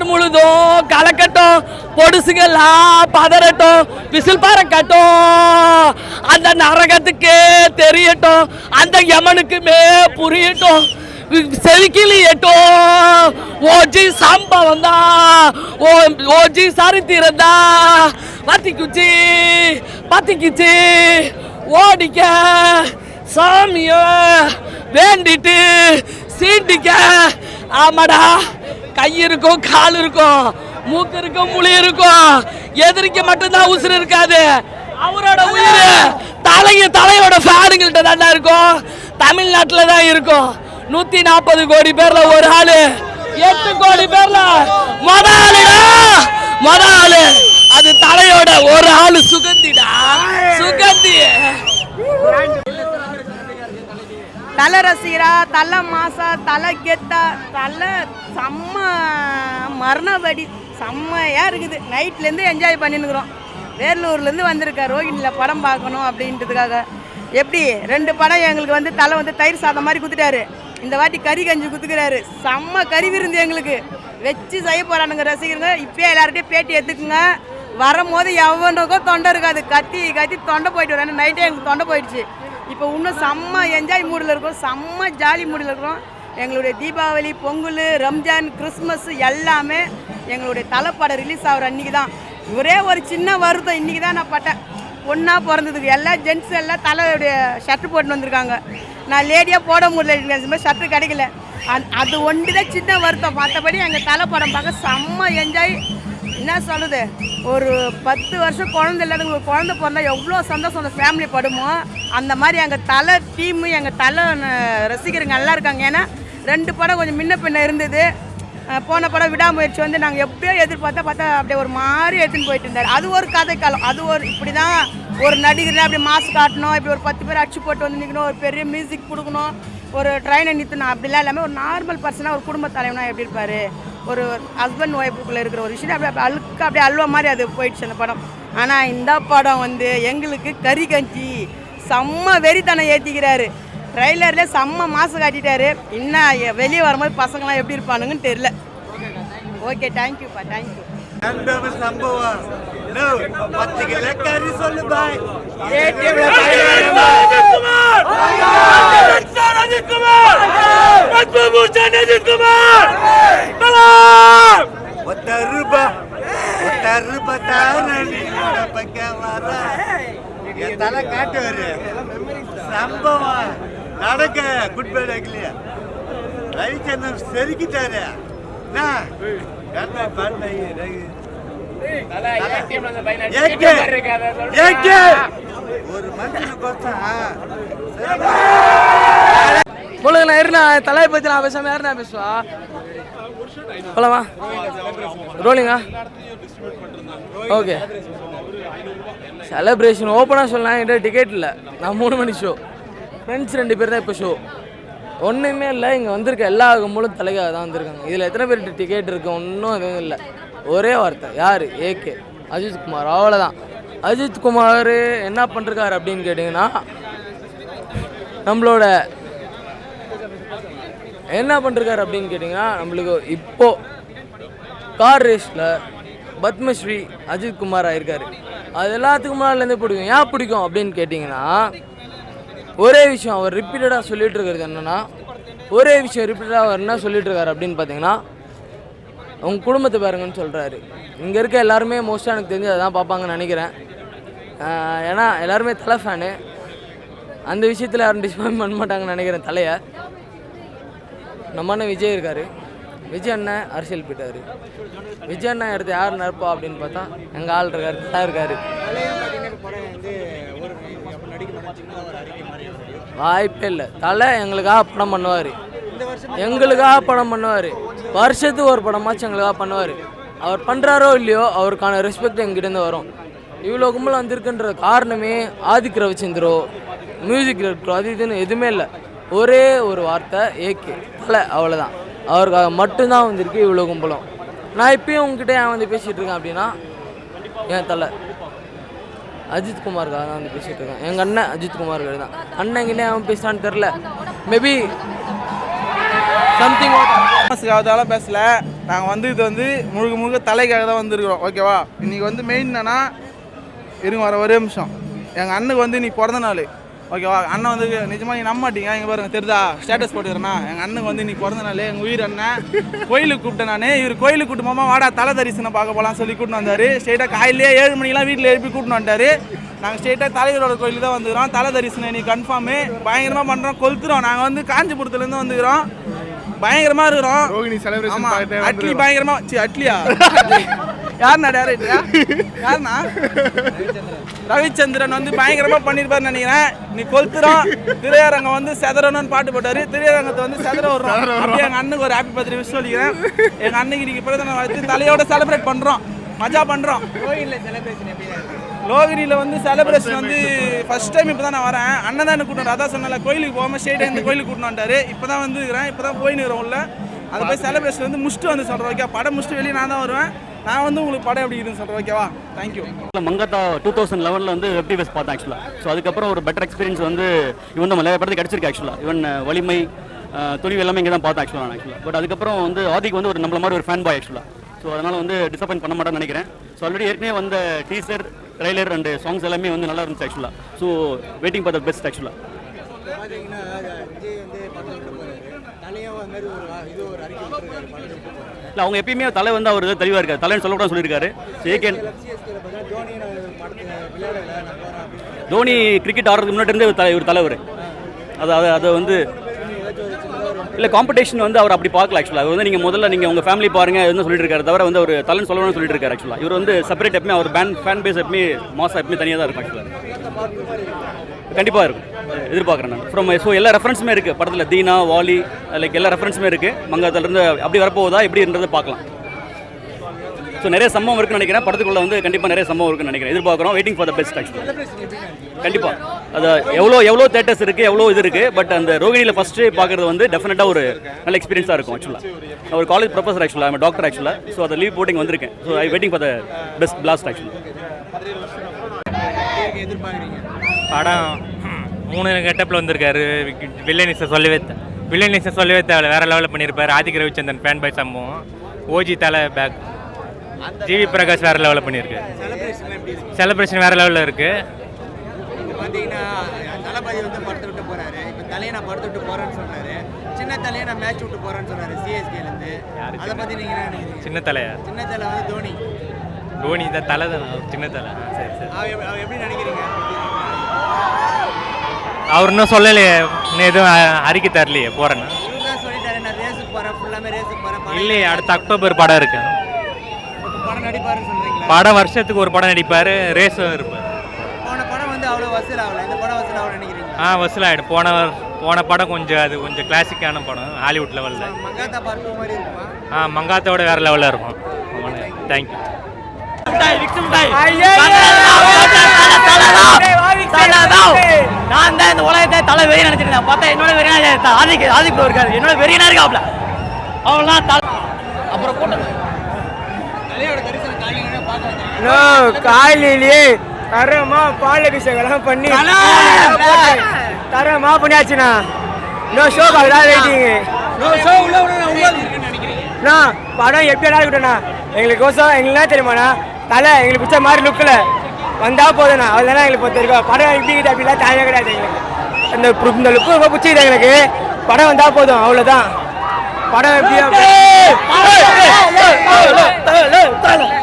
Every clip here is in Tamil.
தேட்டர் முழுதும் கலக்கட்டும். பொடுசுங்கெல்லாம் பதறட்டும். விசில் பறக்கட்டும் அந்த நரகத்துக்கே தெரியட்டும். அந்த யமனுக்குமே புரியட்டும். செவிக்கிலியட்டும் ஓஜி சம்பவம் தான் ஓ ஓஜி சரித்திரம் தான் பத்திக்குச்சி பத்திக்குச்சி. ஓடிக்க. சாமிய வேண்டிட்டு சீண்டிக்க. ஆமாடா. கை இருக்கும் கால் இருக்கும் மூக்கு இருக்கும் முழி இருக்கும். எதிரிக்கு மட்டும்தான் உசுறு இருக்காது. அவரோட உயிர் தலைய தலையோட ஃபேனுங்கள்ட்ட தான் இருக்கும். தமிழ்நாட்டில் தான் இருக்கும். நூத்தி நாற்பது கோடி பேர்ல ஒரு ஆளு எட்டு கோடி பேர்ல மொத ஆளுடா மொத ஆளு அது தலையோட ஒரு ஆளு சுகந்திடா. சுகந்தி. தலை ரசிகரா தலை மாசா தலை கெத்தா தலை செம்ம மரணவடி செம்மையாக இருக்குது. நைட்லேருந்து என்ஜாய் பண்ணினுக்குறோம். வேலூர்லேருந்து வந்திருக்கார் ரோஹிணியில் படம் பார்க்கணும் அப்படின்றதுக்காக. எப்படி? ரெண்டு படம் எங்களுக்கு வந்து தலை வந்து தயிர் சாதம் மாதிரி குத்துட்டாரு. இந்த வாட்டி கறி கஞ்சி குத்துக்கிறாரு. செம்ம கறி விருந்து எங்களுக்கு. வச்சு செய்ய போகிறானுங்க ரசிகருங்க. இப்போயே எல்லார்கிட்டையும் பேட்டி எடுத்துக்குங்க. வரும்போது எவனுக்கும் தொண்டை இருக்காது. கத்தி கத்தி தொண்டை போயிட்டு வரேன். நைட்டே எங்களுக்கு தொண்டை போயிடுச்சு. இப்போ இன்னும் செம்ம என்ஜாய் மூடில் இருக்கோம். செம்ம ஜாலி மூடில் இருக்கிறோம் எங்களுடைய தீபாவளி பொங்கல் ரம்ஜான் கிறிஸ்மஸ் எல்லாமே எங்களுடைய தலைப்படம் ரிலீஸ் ஆகிற அன்றைக்கி தான். ஒரே ஒரு சின்ன வருத்தம் இன்றைக்கி தான் நான் பட்டேன். ஒன்றா பிறந்ததுக்கு. எல்லா ஜென்ட்ஸ் எல்லாம் தலையுடைய ஷர்ட் போட்டுன்னு வந்திருக்காங்க. நான் லேடியாக போட முடியல ஷர்ட்டு கிடைக்கல. அது ஒன்று தான் சின்ன வருத்தம். மற்றபடி எங்கள் தலைப்படம் பார்க்க செம்ம என்ஜாய் என்ன சொல்லுது ஒரு பத்து வருஷம் குழந்தை இல்லாதவங்க ஒரு குழந்தை பிறந்தா எவ்வளோ சந்தோஷம் அந்த ஃபேமிலி படுமோ? அந்த மாதிரி எங்கள் தலை டீமு எங்கள் தலை ரசிகருங்க நல்லா இருக்காங்க. ஏன்னா ரெண்டு படம் கொஞ்சம் முன்ன பின்ன இருந்தது. போன படம் விடாமுயற்சி வந்து நாங்கள் எப்படியோ எதிர்பார்த்தா பார்த்தா அப்படியே ஒரு மாதிரி எடுத்துன்னு போயிட்டு இருந்தார். அது ஒரு கதை காலம் அது ஒரு இப்படி தான் ஒரு நடிகர்னா அப்படி மாஸ்க் காட்டணும் இப்படி ஒரு பத்து பேர் அடிச்சு போட்டு வந்து நிற்கணும் ஒரு பெரிய மியூசிக் கொடுக்கணும் ஒரு ட்ரெயினை நிறுத்தணும் அப்படிலாம் இல்லாமல் ஒரு நார்மல் பர்சனாக ஒரு குடும்ப தலைவனாக எப்படி இருப்பார்? ஒரு ஹஸ்பண்ட் ஒய்ஃபுக்குள்ளே இருக்கிற ஒரு விஷயம் அப்படியே அப்படியே அழுக்க அப்படியே அல்வா மாதிரி அது போயிடுச்சு அந்த படம். ஆனால் இந்த படம் வந்து எங்களுக்கு கறி கஞ்சி. செம்ம வெறித்தனம் ஏற்றிக்கிறாரு ட்ரைலர்ல செம்ம மாசு காட்டிட்டாரு. இன்னும் வெளியே வரும்போது பசங்களாம் எப்படி இருப்பானுங்கன்னு தெரியல. ஓகே தேங்க்யூப்பா தேங்க்யூ சம்பவம் பத்து கிலோ கறி சொல்லு பாய் ஒத்த ரூபா ஒத்த ரூபா தாரணி பக்கம் வர என் தலை காட்டுவாரு சம்பவம் நடக்க குட் பை டக்லியா ரவிச்சந்திரன் செருக்கிட்டாரு என்ன பண்ணை ஏகே! ஏகே! இருண்ணா தலையை பற்றி நான் பேசாம யாருண்ணா பேசுவா? போலாமா? ரோலிங்கா ஓகே செலப்ரேஷன் ஓப்பனாக சொல்லலாம் என்கிட்ட டிக்கெட் இல்லை. நான் மூணு மணி ஷோ ஃப்ரெண்ட்ஸ் ரெண்டு பேர் தான் இப்போ ஷோ ஒன்றுமே இல்லை இங்கே வந்திருக்க எல்லா கும்பலும் தலைக்காக தான் வந்திருக்காங்க. இதில் எத்தனை பேர்கிட்ட டிக்கெட் இருக்கு? ஒன்றும் எதுவும் இல்லை. ஒரே வார்த்தை. யார்? ஏகே அஜித் குமார். அவ்வளோதான் அஜித் குமார் என்ன பண்ணிருக்காரு அப்படின்னு கேட்டிங்கன்னா நம்மளோட என்ன பண்ணிருக்காரு அப்படின்னு கேட்டிங்கன்னா நம்மளுக்கு இப்போ கார் ரேஸில் பத்மஸ்ரீ அஜித் குமார் ஆயிருக்காரு. அது எல்லாத்துக்கும் முன்னாடிலேருந்தே பிடிக்கும். ஏன் பிடிக்கும் அப்படின்னு கேட்டிங்கன்னா ஒரே விஷயம் அவர் ரிப்பீட்டடாக சொல்லிகிட்டு இருக்கிறது என்னென்னா ஒரே விஷயம் ரிப்பீட்டடாக அவர் என்ன சொல்லிட்டு இருக்காரு அப்படின்னு பார்த்தீங்கன்னா உங்கள் குடும்பத்தை பாருங்கன்னு சொல்கிறாரு இங்கே இருக்க எல்லாருமே மோஸ்ட்டாக எனக்கு தெரிஞ்சு அதான் பார்ப்பாங்கன்னு நினைக்கிறேன். ஏன்னா எல்லாருமே தலை ஃபேனு அந்த விஷயத்தில் யாரும் டிஸ்பாயின் பண்ண மாட்டாங்கன்னு நினைக்கிறேன் தலையை. நம்ம அண்ணன் விஜய் இருக்கார். விஜய் அண்ணன் அரசியல் போயிட்டார். விஜய் அண்ணன் எடுத்து யார் நிற்பா அப்படின்னு பார்த்தா எங்கள் ஆள் இருக்கார் தலை இருக்கார். வாய்ப்பே இல்லை. தலை எங்களுக்காக படம் பண்ணுவார். எங்களுக்காக படம் பண்ணுவார். வருஷத்துக்கு ஒரு படமாச்சும் எங்களுக்காக பண்ணுவார். அவர் பண்ணுறாரோ இல்லையோ அவருக்கான ரெஸ்பெக்ட் எங்கிட்டேருந்து வரும். இவ்வளோ கும்பல் வந்திருக்குன்ற காரணமே ஆதிக் ரவிச்சந்திரோ மியூசிக் டைரக்டரோ அது இதுன்னு எதுவுமே இல்லை. ஒரே ஒரு வார்த்தை ஏகே தலை அவ்வளோதான் அவருக்காக மட்டும்தான் வந்திருக்கு இவ்வளோ கும்பலம். நான் இப்பயும் உங்ககிட்ட ஏன் வந்து பேசிகிட்டு இருக்கேன் அப்படின்னா என் தலை. அஜித் குமாருக்காக தான் வந்து பேசிகிட்டு இருக்கேன். எங்கள் அண்ணன் அஜித் குமாருக்கு தான். அண்ணன் கிட்டே அவன் பேசுகிறான்னு தெரில மேபி சம்திங் ஃபேமஸுக்காகதால பேசல. நாங்கள் வந்து இது வந்து முழுக்க முழுக்க தலைக்காக தான் வந்திருக்கிறோம். ஓகேவா இன்னைக்கு வந்து மெயின் என்னன்னா இருங்க வர ஒரே நிமிஷம். எங்கள் அண்ணுக்கு வந்து நீ பிறந்த நாள். ஓகேவா அண்ணன் வந்து நிஜமாக நீ நம்ப மாட்டீங்க. இங்கே பாருங்க தெரிதா ஸ்டேட்டஸ் போட்டுக்கிறேன்னா எங்கள் அண்ணனுக்கு வந்து நீ பிறந்த நாள். எங்கள் உயிர் அண்ணன் கோயிலுக்கு கூப்பிட்டேன் நான். இவர் கோயிலுக்கு கூட்டு மாமா வாடா தலை தரிசனம் பார்க்க போகலாம் சொல்லி கூட்டின்னு வந்தார். ஸ்ட்ரெயிட்டாக காலையிலே ஏழு மணிக்கெலாம் வீட்டில் எழுப்பி கூட்டின்னு வந்துட்டாரு. நாங்கள் ஸ்ட்ரெயிட்டாக தலைவரோட கோயிலுக்கு தான் வந்துக்கிறோம் தலை தரிசனம் இன்னைக்கு கன்ஃபார்மு பயங்கரமாக பண்ணுறோம் கொளுத்துறோம். நாங்கள் வந்து காஞ்சிபுரத்துலேருந்து வந்துக்கிறோம் பயங்கரமா இருக்கிறோம். ரோகிணி ஆமா, பார்த்துட்டே அட்லி பயங்கரமா சி அட்லியா? யாருண்ணா டேரக்டரா யாருண்ணா? ரவிச்சந்திரன் வந்து பயங்கரமா பண்ணிருப்பாருன்னு நினைக்கிறேன். நீ கொளுத்துறோம். திரையரங்கம் வந்து செதறணும்னு பாட்டு போட்டாரு. திரையரங்கத்தை வந்து செதற வர்றோம் அப்படியே எங்க அண்ணுக்கு ஒரு ஹாப்பி பர்த்டே விஷ் சொல்லிக்கிறேன். எங்க அன்னைக்கு இன்னைக்கு பிறந்த நாள் தலையோட செலிப்ரேட் பண்றோம். மஜா பண்றோம். லோகிரியில் வந்து செலிப்ரேஷன் வந்து ஃபர்ஸ்ட் டைம் இப்போ தான் நான் வரேன். அண்ணன் தான் எனக்கு கூட்டிட்டு அதான் சொன்னல கோயிலுக்கு போகாமல் ஸ்ட்ரெயிட்டாக இந்த கோயிலுக்கு வந்துட்டாரு. இப்போ தான் வந்துக்கிறேன் இப்போ தான் போயின்னு உள்ள. அது போய் செலிப்ரேஷன் வந்து முடிச்சுட்டு வந்து சொல்கிறேன் ஓகே படம் முடிச்சுட்டு வெளியே நான் தான் வருவேன். நான் வந்து உங்களுக்கு படம் எப்படி இருக்குன்னு சொல்கிறேன் ஓகேவா தேங்க்யூ மங்கத்தா டூ தௌசண்ட் லெவனில் வந்து வெப் டிவிஎஸ் பார்த்தேன் ஆக்சுவலாக ஸோ அதுக்கப்புறம் ஒரு பெட்டர் எக்ஸ்பீரியன்ஸ் வந்து இவன் நம்ம படத்துக்கு கிடச்சிருக்கு ஆக்சுவலாக இவன் வலிமை துணிவு எல்லாமே இங்கே தான் பார்த்தேன் ஆக்சுவலாக நான் ஆக்சுவலாக பட் அதுக்கப்புறம் வந்து ஆதிக்கு வந்து ஒரு நம்மள மாதிரி ஒரு ஃபேன் பாய் ஆக்சுவலாக ஸோ அதனால் வந்து டிசப்பாயின்ட் பண்ண மாட்டேன்னு நினைக்கிறேன். ஸோ ஆல்ரெடி ஏற்கனவே வந்த டீசர் ட்ரைலர் அண்ட் சாங்ஸ் எல்லாமே வந்து நல்லா இருந்துச்சு ஆக்சுவலாக so waiting for the best ஆக்சுவலாக பார்த்தீங்கன்னா விஜய் வந்து படம் இல்லை அவங்க எப்பயுமே தலை வந்து அவர் தெளிவாக இருக்கார். தலைன்னு சொல்லக்கூடாது சொல்லியிருக்காரு. ஏகேன் தோனி கிரிக்கெட் ஆடுறதுக்கு முன்னாடி இருந்தே ஒரு தலைவர். அது அது அதை வந்து இல்லை காம்படிஷன் வந்து அவர் அப்படி பார்க்கல ஆக்சுவலாக அவர் வந்து நீங்கள் முதல்ல நீங்கள் உங்கள் ஃபேமிலி பாருங்க எதுவும் சொல்லிட்டு இருக்காரு. தவிர வந்து அவர் தலைன்னு சொல்லணும்னு சொல்லிட்டு இருக்காரு ஆக்சுவலாக இவர் வந்து செப்பரேட் எப்பவுமே அவர் பேன் ஃபேன் பேஸ் எப்பவுமே மாசம் எப்பவுமே தனியாக தான் இருக்கும் ஆக்சுவலாக கண்டிப்பாக இருக்கும். எதிர்பார்க்குறேன் நான். ஃப்ரம் ஸோ எல்லா ரெஃபரன்ஸுமே இருக்குது படத்தில் தீனா வாலி லைக் எல்லா ரெஃபரன்ஸுமே இருக்குது மங்காத்திலேருந்து அப்படி வரப்போகுதா எப்படின்றத பார்க்கலாம். ஸோ நிறைய சம்பவம் இருக்குன்னு நினைக்கிறேன். படத்துக்குள்ள வந்து கண்டிப்பாக நிறைய சம்பவம் இருக்குன்னு நினைக்கிறேன். எதிர்பார்க்குறோம். வெயிட்டிங் ஃபார் த பெஸ்ட் ஆக்சுவலாக கண்டிப்பாக அது எவ்வளோ எவ்வளோ தேட்டர்ஸ் இருக்குது எவ்வளோ இது இருக்குது பட் அந்த ரோகிணியில் ஃபஸ்ட்டு பார்க்குறது வந்து டெஃபினட்டாக ஒரு நல்ல எக்ஸ்பீரியன்ஸாக இருக்கும் ஆக்சுவலாக ஒரு காலேஜ் ப்ரொஃபஸர் ஆக்சுவலாக டாக்டர் ஆக்சுவலாக ஸோ அதை லீவ் போட்டிங் வந்திருக்கேன். So I waiting for the best blast ஆக்சுவலாக படம் மூணு கெட்டப்பில் வந்திருக்காரு. வில்லனிஸை சொல்லவே வில்லனிஸை சொல்லவே தேவையில்ல வேற லெவலில் பண்ணியிருப்பார். ஆதிக்க ரவிச்சந்திரன் ஃபேன் பாய் சம்பவம். ஓஜி தலை பேக் ஜிவி பிரகாஷ் வேற லெவலில் பண்ணியிருக்காரு செலிப்ரேஷன் இருக்கு? வேற லெவலில் இருக்குது இப்போ பார்த்தீங்கன்னா தளபதி வந்து படத்தை விட்டு போறாரு. இப்போ தலையை படத்தை விட்டு போறேன்னு சொல்றாரு சின்ன தலையை நான் மேட்ச் விட்டு போறேன்னு சொல்றாரு சிஎஸ்கேலேருந்து அதை பத்தி நீங்க என்ன நினைக்கிறீங்க? சின்ன தலையா? சின்ன தலை வந்து தோனி. தோனி தான் தலை தான்? சின்ன தலை. சரி சரி. அவர் எப்~ அவர் எப்படி நினைக்கிறீங்க? அவர் இன்னும் சொல்லலையே. இன்னும் எதுவும் அறிக்கை தரலையே போகிறேன்னு சொல்லிட்டாரு நான் ரேஸுக்கு போறேன். ஃபுல்லாமே ரேஸுக்கு படம் இல்லையே அடுத்த அக்டோபர் படம் இருக்கு. படம் நடிப்பாருன்னு சொல்றீங்களா? படம் வருஷத்துக்கு ஒரு படம் நடிப்பார் ரேஸும் இருப்பார். போன படம் வந்து அவ்வளோ வசூல் ஆகல. இந்த படம் வசூல் ஆகல நினைக்கிறீங்களா? ஆ வசூலாகிடும் போன போன படம் கொஞ்சம் அது கொஞ்சம் கிளாசிக்கான படம் ஹாலிவுட் லெவலில் மங்காத்தா பார்க்க மாதிரி இருக்குமா? ஆ மங்காத்தோட வேற லெவலில் இருக்கும். தேங்க்யூ நான் தான் இந்த உலகத்தை தலை வெறி நினைச்சிருந்தேன் பார்த்தா என்னோட வெறியா ஆதிக்கு ஆதிக்கு இருக்காரு. என்னோட வெறியனா இருக்காப்ல அவங்களாம் தலை அப்புறம் கூட்டம் தலையோட தரிசனம் காலையில பார்க்க வந்தேன் காலையிலேயே தரமா பால் அபிஷேகம் பண்ணி தரமா பண்ணியாச்சுண்ணா இன்னும் ஷோ பார்க்கலாம் வெயிட்டிங் அண்ணா படம் எப்படி இருக்கட்டும்ண்ணா எங்களுக்கு கோசம் எங்களுக்கு தெரியுமாண்ணா தலை எங்களுக்கு பிடிச்ச மாதிரி லுக்கில் வந்தா போதுண்ணா அவ்வளோதானே எங்களுக்கு பொறுத்த வரைக்கும் படம் எப்படி அப்படிலாம் தேவையே கிடையாது எங்களுக்கு இந்த பு- இந்த லுக்கு ரொம்ப பிடிச்சிது எங்களுக்கு படம் வந்தா போதும் அவ்வளோதான் படம் க-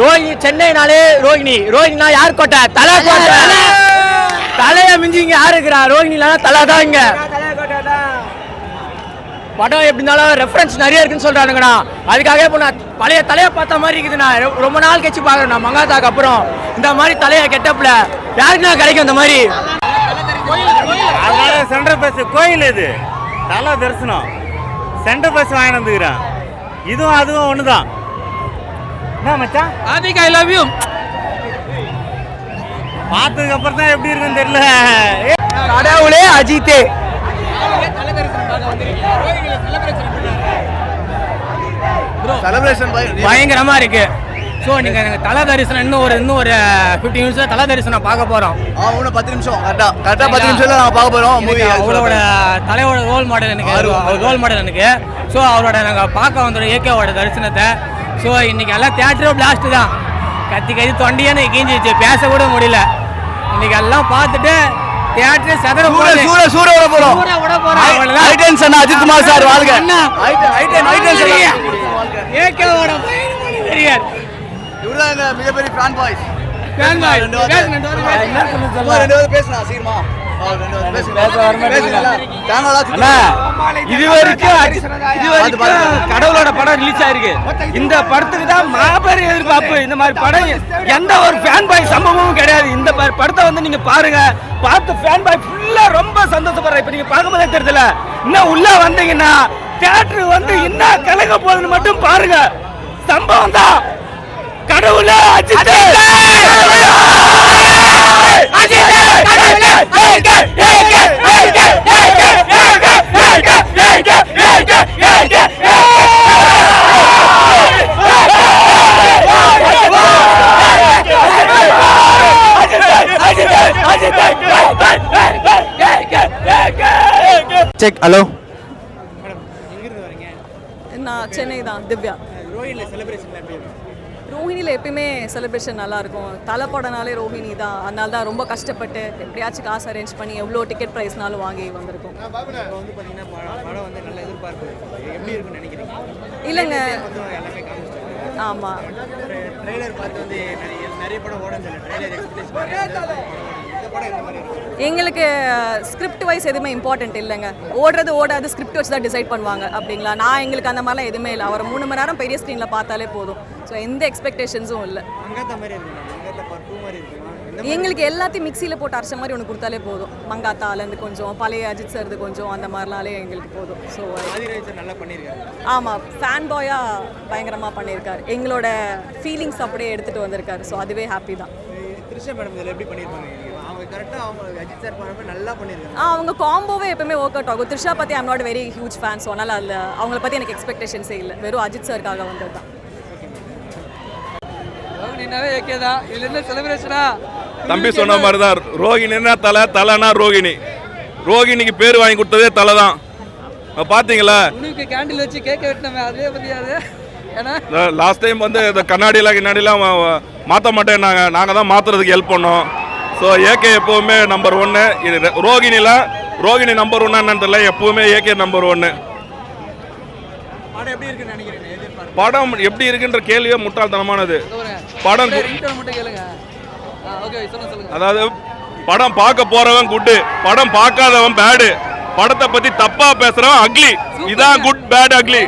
ரோஹிணி சென்னைனாலே ரோஹிணி. ரோஹிணினா யார் கோட்டை? தலை கோட்டை. தலைய மிஞ்சி இங்க யாரு இருக்கிறா? ரோஹிணிலாம் தலை தான் இங்க. படம் எப்படி இருந்தாலும் ரெஃபரன்ஸ் நிறைய இருக்குன்னு சொல்றானுங்கண்ணா. அதுக்காக இப்போ நான் பழைய தலையை பார்த்த மாதிரி இருக்குதுண்ணா. ரொம்ப நாள் கழிச்சு பார்க்குறேன் மங்காத்தாக்கு அப்புறம். இந்த மாதிரி தலையை கெட்டப்ல யாருக்குண்ணா கிடைக்கும் இந்த மாதிரி? அதனால சென்ட்ரல் பஸ் கோயில் இது. தலை தரிசனம். சென்ட்ரல் பஸ் வாங்கி வந்துக்கிறேன். இதுவும் அதுவும் ஒன்று தான் என்ன மச்சான்? ஆதிக் ஐ லவ் யூ பார்த்ததுக்கு அப்புறம் தான் எப்படி இருக்குன்னு தெரியல. கடவுளே அஜித்தே. பயங்கரமா இருக்கு. ஸோ நீங்கள் எனக்கு தலை தரிசனம் இன்னும் ஒரு இன்னும் ஒரு ஃபிஃப்டி மினிட்ஸில் தலை தரிசனம் பார்க்க போகிறோம் இன்னும் பத்து நிமிஷம். கரெக்டாக கரெக்டாக பத்து நிமிஷத்தில் நாங்கள் பார்க்க போகிறோம் மூவி அவரோட தலையோட ரோல் மாடல் எனக்கு அவர் ரோல் மாடல் எனக்கு. ஸோ அவரோட நாங்கள் பார்க்க வந்துடும் ஏகேவோட தரிசனத்தை ஸோ இன்னைக்கு எல்லாம் தேட்டரோ பிளாஸ்ட் தான். கத்தி கத்தி தொண்டையே எனக்கு கீஞ்சிச்சு பேச கூட முடியல. இன்னைக்கு எல்லாம் பார்த்துட்டு தியேட்டரே சதற சூர சூர சூர விட போகிறோம் சூர விட போறோம், அவ்வளவுதான். ஐட்டன் அண்ணா அஜித் குமார் சார் வாழ்க. ஐட்டன் ஐட்டன் ஐட்டன் ஏகேவோட எங்க மிகப்பெரிய ஃபேன் பாய்ஸ் Fan boy. ரெண்டு வார்த்தை. பேசு, ரெண்டு வார்த்தை. பேசு. என்ன சொல்லு. சொல்ல ரெண்டு வார்த்தை பேசுனா சீக்கிரமா. இது வரைக்கும் கடவுளோட படம் ரிலீஸ் ஆயிருக்கு. இந்த படத்துக்கு தான் மாபெரும் எதிர்பார்ப்பு. இந்த மாதிரி படம் எந்த ஒரு ஃபேன் பாய் சம்பவமும் கிடையாது. இந்த படத்தை வந்து நீங்க பாருங்க. பார்த்து ஃபேன் பாய் ஃபுல்லா ரொம்ப சந்தோஷப்படுற இப்ப நீங்க பார்க்கும்போதே தெரியல இன்னும் உள்ள வந்தீங்கன்னா தியேட்டர் வந்து என்ன கலங்க போகுதுன்னு மட்டும் பாருங்க. சம்பவம் தான். கடவுள அஜித் செக் ஹலோ நான் சென்னை தான் திவ்யா. ரோஹினில் செலிப்ரேஷன் எப்படி ரோஹிணியில் எப்பயுமே செலிப்ரேஷன் நல்லா இருக்கும் தலை படம்னாலே ரோஹிணி தான். அதனால தான் ரொம்ப கஷ்டப்பட்டு எப்படியாச்சும் காசு அரேஞ்ச் பண்ணி எவ்வளோ டிக்கெட் ப்ரைஸ்னாலும் வாங்கி வந்திருக்கோம். இப்போ வந்து பார்த்தீங்கன்னா படம் படம் வந்து நல்ல எதிர்பார்ப்பு. எப்படி இருக்குன்னு நினைக்கிறீங்க? இல்லைங்க. ஆமாம் ட்ரெய்லர் பார்த்து வந்து நிறைய படம் ட்ரெய்லர் எங்களுக்கு ஸ்கிரிப்ட் வைஸ் எதுவுமே இம்பார்ட்டன்ட் இல்லைங்க. ஓடுறது ஓடாது ஸ்கிரிப்ட் வச்சு தான் டிசைட் பண்ணுவாங்க. அப்படிங்களா? நான் எங்களுக்கு அந்த மாதிரிலாம் எதுவுமே இல்லை. அவர் மூணு மணி நேரம் பெரிய ஸ்க்ரீனில் பார்த்தாலே போதும். ஸோ எந்த எக்ஸ்பெக்டேஷன்ஸும் இல்லை. எங்களுக்கு எல்லாத்தையும் மிக்சியில் போட்டு அரைச்ச மாதிரி ஒன்று கொடுத்தாலே போதும். மங்காத்தாலேருந்து கொஞ்சம் பழைய அஜித் சார்து கொஞ்சம் அந்த மாதிரிலாலே எங்களுக்கு போதும். ஸோ ஆமாம் ஃபேன் பாயாக பயங்கரமாக பண்ணியிருக்காரு எங்களோட ஃபீலிங்ஸ் அப்படியே எடுத்துகிட்டு வந்திருக்காரு. ஸோ அதுவே ஹாப்பி தான். த்ரிஷா மேடம் இதில் எப்படி பண்ணியிருப்பாங்க அவங்க காம்போவே எப்பவுமே ஒர்க் அவுட் ஆகும். த்ரிஷா பற்றி I'm not very huge fan so அதனால் அதில் அவங்கள பற்றி எனக்கு எக்ஸ்பெக்டேஷன்ஸே இல்லை. வெறும் அஜித் சாருக்காக வந்தது தான் ரோகிணினாவே ஏகே தான் இதுல என்ன செலிப்ரேஷனா தம்பி சொன்ன மாதிரி தான் ரோகிணின்னா தலை தலைனா ரோகிணி. ரோகிணிக்கு பேர் வாங்கி கொடுத்ததே தலை தான் அப்ப பாத்தீங்களா? உனக்கு கேண்டில் வச்சு கேட்க வெட்டினமே அதுவே பத்தியாது ஏன்னா லாஸ்ட் டைம் வந்து இந்த கண்ணாடிலாம் கிண்ணாடிலாம் மாற்ற மாட்டேன்னாங்க நாங்கள் தான் மாற்றுறதுக்கு ஹெல்ப் பண்ணோம். ஸோ ஏகே எப்போவுமே நம்பர் ஒன்று இது ரெ- ரோகிணியில் ரோகிணி நம்பர் ஒன்னான்னு தெரியல. எப்போவுமே ஏகே நம்பர் ஒன்று படம் எப்படி இருக்குன்ற கேள்வியே முட்டாள்தனமானது. படம் அதாவது படம் பார்க்க போறவன் குட்டு படம் பார்க்காதவன் பேடு படத்தை பத்தி தப்பா பேசுறவன் அக்லி இதான் good bad ugly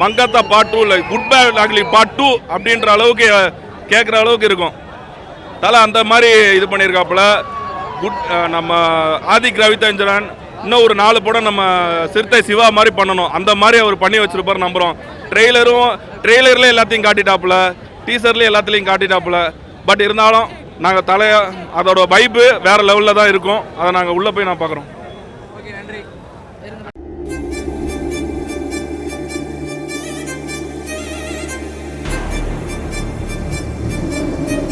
Mankatha part two இல்லை. Good bad ugly part two அப்படின்ற அளவுக்கு கேட்குற அளவுக்கு இருக்கும். தலை அந்த மாதிரி இது பண்ணியிருக்காப்புல குட் நம்ம ஆதிக் ரவிதஞ்சரன் இன்னும் ஒரு நாலு படம் நம்ம சிறுத்தை சிவா மாதிரி பண்ணணும். அந்த மாதிரி அவர் பண்ணி வச்சிருப்பார் நம்புறோம். ட்ரெய்லரும் ட்ரெய்லர்ல எல்லாத்தையும் காட்டிட்டாப்புல. டீசர்லேயும் எல்லாத்துலேயும் காட்டிட்டாப்புல. பட் இருந்தாலும் நாங்கள் தலைய அதோட வைப்பு வேற லெவலில் தான் இருக்கும். அதை நாங்கள் உள்ளே போய் நான் பார்க்குறோம்